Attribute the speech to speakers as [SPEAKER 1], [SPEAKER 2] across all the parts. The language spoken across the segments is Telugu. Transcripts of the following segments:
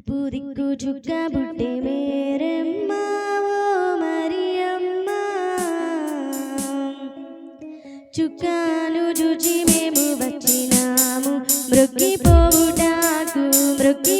[SPEAKER 1] తూర్పు దిక్కు చుక్క బుట్టే మేరమ్మ ఓ మరియమ్మ. చుక్కాను చూచి మేము వచ్చినాము. మ్రొక్కిపోవుటాకు మృక్కి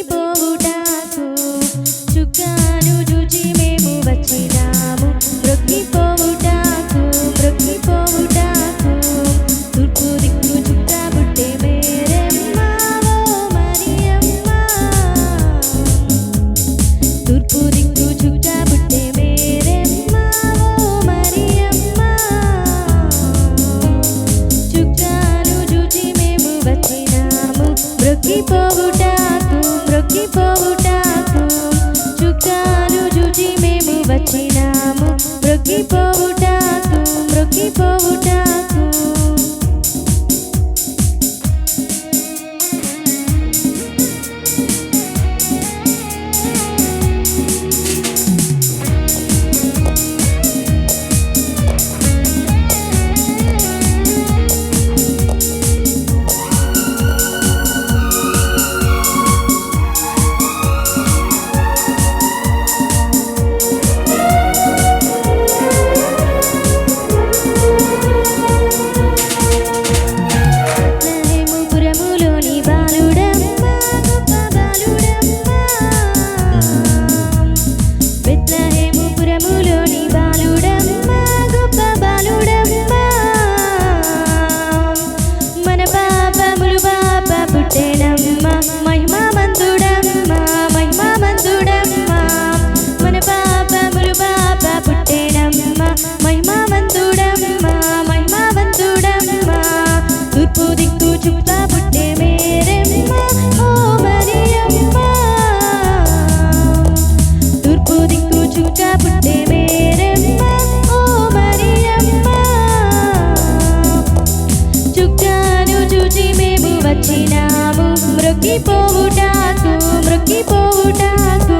[SPEAKER 1] বউটা কুমড়ো কি বউটা బెత్లెహేముపురములోని బాలుడమ్మ గొప్ప బాలుడమ్మ. మన పాపములు పాప మృక్కిపోవుటాకు మృక్కిపోవుటాకు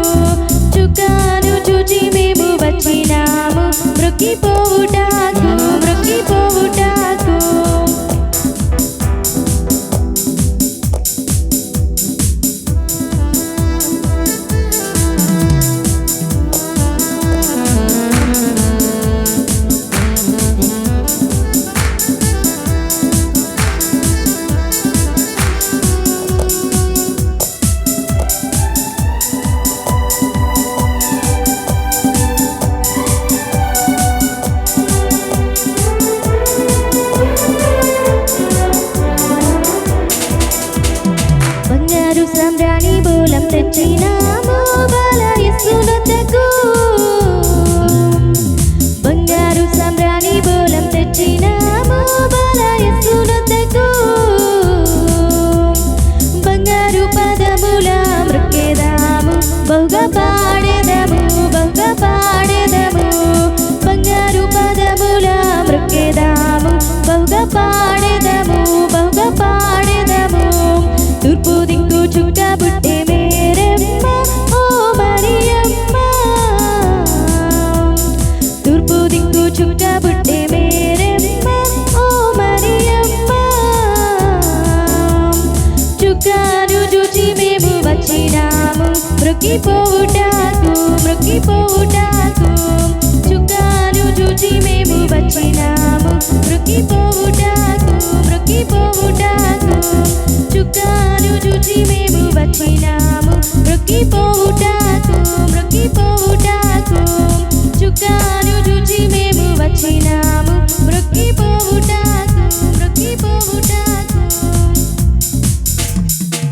[SPEAKER 1] చుక్కాను చూచి మేము వచ్చినాము. మృక్కిపోవుటాకు మ్రొక్కిపోవుటాకు తెచ్చినాము బాలయస్సులతకు బంగారు సాంబ్రాణి బోలం తెచ్చినాము బాలయస్సులతకు బంగారు పదముల మృక్కెదాము బహుగా పాడెదము బహుగా పాడెదము. బంగారు పదముల మృక్కెదాము బహుగా చుక్కాను చూచి మేము వచ్చినాము. మృకిపోవుటాకు మృకిపోవుటాకు చుక్కాను చూచి మేము వచ్చినాము. మృకిపోవుటాకు మృకిపోవుటాకు చుక్కాను చూచి మేము వచ్చినాము. మృకిపోవుటాకు మృకిపోవుటాకు చుక్కాను